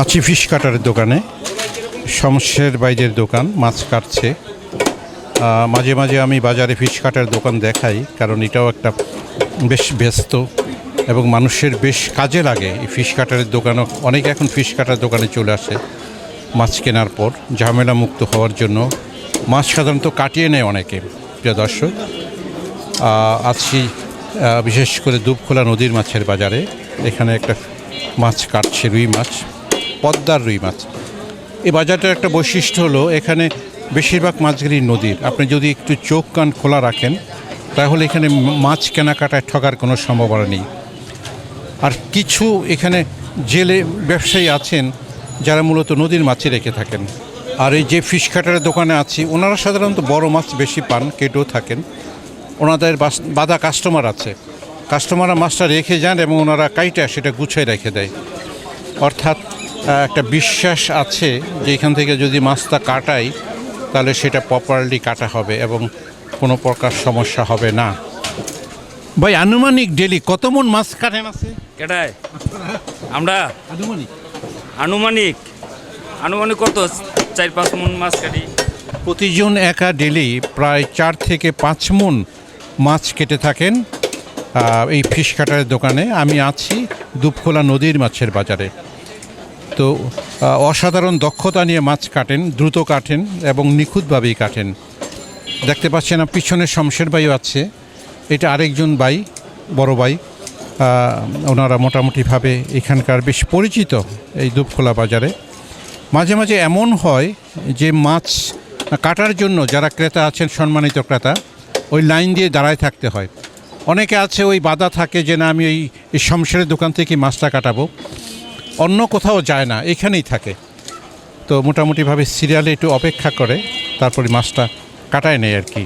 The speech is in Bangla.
আছি ফিশ কাটারের দোকানে। শমশের বাইরের দোকান, মাছ কাটছে। মাঝে মাঝে আমি বাজারে ফিশ কাটার দোকান দেখাই, কারণ এটাও একটা বেশ ব্যস্ত এবং মানুষের বেশ কাজে লাগে এই ফিশ কাটারের দোকানও। অনেকে এখন ফিশ কাটার দোকানে চলে আসে মাছ কেনার পর ঝামেলা মুক্ত হওয়ার জন্য। মাছ সাধারণত কাটিয়ে নেয় অনেকে, প্রিয় দর্শক। আছি বিশেষ করে দুবখোলা নদীর মাছের বাজারে। এখানে একটা মাছ কাটছে, রুই মাছ, পদ্মার রুই মাছ। এই বাজারটার একটা বৈশিষ্ট্য হলো, এখানে বেশিরভাগ মাছগুলি নদীর। আপনি যদি একটু চোখ কান খোলা রাখেন, তাহলে এখানে মাছ কেনাকাটায় ঠকার কোনো সম্ভাবনা নেই। আর কিছু এখানে জেলে ব্যবসায়ী আছেন, যারা মূলত নদীর মাছই রেখে থাকেন। আর এই যে ফিশ কাটারের দোকানে আছি, ওনারা সাধারণত বড় মাছ বেশি পান, কেটেও থাকেন। ওনাদের বাধা কাস্টমার আছে। কাস্টমাররা মাছটা রেখে যান এবং ওনারা কাইটা সেটা গুছিয়ে রেখে দেয়। অর্থাৎ একটা বিশ্বাস আছে যে এখান থেকে যদি মাছটা কাটাই তাহলে সেটা প্রপারলি কাটা হবে এবং কোনো প্রকার সমস্যা হবে না। ভাই আনুমানিক ডেলি কত মন মাছ কাটেন আছে? কেটায় আমরা? আনুমানিক। আনুমানিক? আনুমানিক কত? চার পাঁচ মন মাছ কাটি। প্রতিজন একা ডেলি প্রায় চার থেকে পাঁচ মন মাছ কেটে থাকেন এই ফিশ কাটারের দোকানে। আমি আছি দুপখোলা নদীর মাছের বাজারে। তো অসাধারণ দক্ষতা নিয়ে মাছ কাটেন দ্রুত কাটেন এবং নিখুঁতভাবেই কাটেন। দেখতে পাচ্ছেন পিছনে শমশের বাইও আছে। এটা আরেকজন বাই বড় আহ, ওনারা মোটামুটিভাবে এখানকার বেশ পরিচিত এই দুপখোলা বাজারে। মাঝে মাঝে এমন হয় যে মাছ কাটার জন্য যারা ক্রেতা আছেন সম্মানিত ক্রেতা ওই লাইন দিয়ে দাঁড়ায় থাকতে হয়। অনেকে আছে ওই বাধা থাকে যে না, আমি ওই শমশেরের দোকান থেকে মাছটা কাটাবো। অন্য কোথাও যায় না, এখানেই থাকে। তো মোটামুটিভাবে সিরিয়ালে একটু অপেক্ষা করে, তারপরে মাছটা কাটায় নেয় আর কি।